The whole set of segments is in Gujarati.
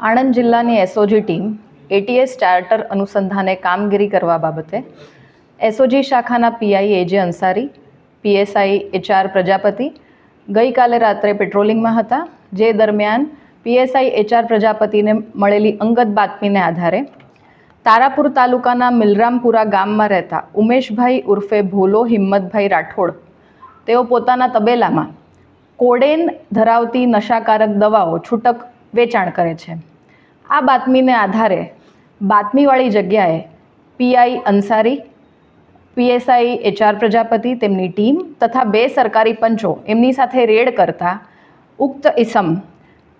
આણંદ જિલ્લાની એસઓજી ટીમ એટીએસ ચાર્ટર અનુસંધાને કામગીરી કરવા બાબતે એસઓજી શાખાના PI AJ Ansari PSI HR Prajapati ગઈકાલે રાત્રે પેટ્રોલિંગમાં હતા. જે દરમિયાન પીએસઆઈ એચઆર પ્રજાપતિને મળેલી અંગત બાતમીને આધારે તારાપુર તાલુકાના મિલરામપુરા ગામમાં રહેતા ઉમેશભાઈ ઉર્ફે ભોલો હિંમતભાઈ રાઠોડ તેઓ પોતાના તબેલામાં કોડેન ધરાવતી નશાકારક દવાઓ છૂટક વેચાણ કરે છે. આ બાતમીને આધારે બાતમીવાળી જગ્યાએ PI Ansari PSI HR Prajapati, તેમની ટીમ તથા બે સરકારી પંચો એમની સાથે રેડ કરતા ઉક્ત ઇસમ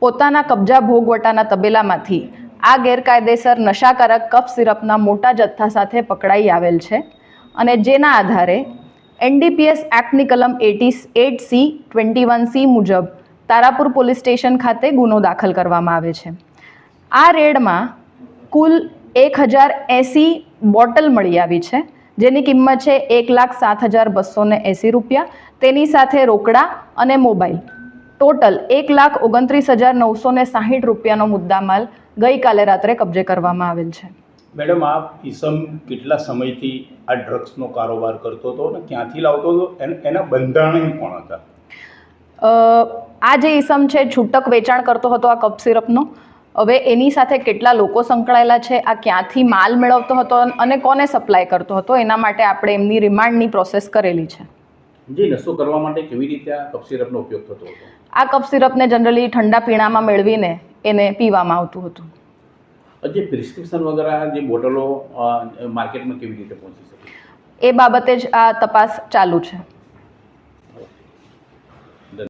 પોતાના કબજા ભોગવટાના તબેલામાંથી આ ગેરકાયદેસર નશાકારક કફ સિરપના મોટા જથ્થા સાથે પકડાઈ આવેલ છે અને જેના આધારે એનડીપીએસ એક્ટની કલમ eighty eight C twenty one C મુજબ તારાપુર પોલીસ સ્ટેશન ખાતે ગુનો દાખલ કરવામાં આવે છે. આ રેડમાં કુલ એક હજાર એંસી બોટલ મળી આવી છે, જેની કિંમત છે એક લાખ સાત હજાર બસો ને એંસી રૂપિયા. તેની સાથે રોકડા અને મોબાઈલ. ટોટલ એક લાખ ઓગણત્રીસ હજાર નવસો ને સાહીઠ રૂપિયાનો મુદ્દામાલ ગઈકાલે રાત્રે કબજે કરવામાં આવેલ છે. મેડમ આ ઈસમ કેટલા સમયથી આ ડ્રગ્સનો કારોબાર કરતો હતો અને ક્યાંથી લાવતો હતો? એન- એના બંધારણ કોણ હતા? આ જે ઈસમ છે છૂટક વેચાણ કરતો હતો આ કપ સિરપનો. હવે એની સાથે કેટલા લોકો સંકળાયેલા છે આ ક્યાંથી માલ મેળવતો હતો અને કોને સપ્લાય કરતો હતો એના માટે આપણે એમની રિમાન્ડની પ્રોસેસ કરેલી છે. જે નશો કરવા માટે કેવી રીતે આ કપ સિરપનો ઉપયોગ થતો હતો? આ કપ સિરપને જનરલી ઠંડા પીણામાં મેળવીને એને પીવામાં આવતું હતું. જે પ્રિસ્ક્રિપ્શન વગેરે, જે બોટલો માર્કેટમાં કેવી રીતે પહોંચી શકે? એ બાબતે જ આ તપાસ ચાલુ છે.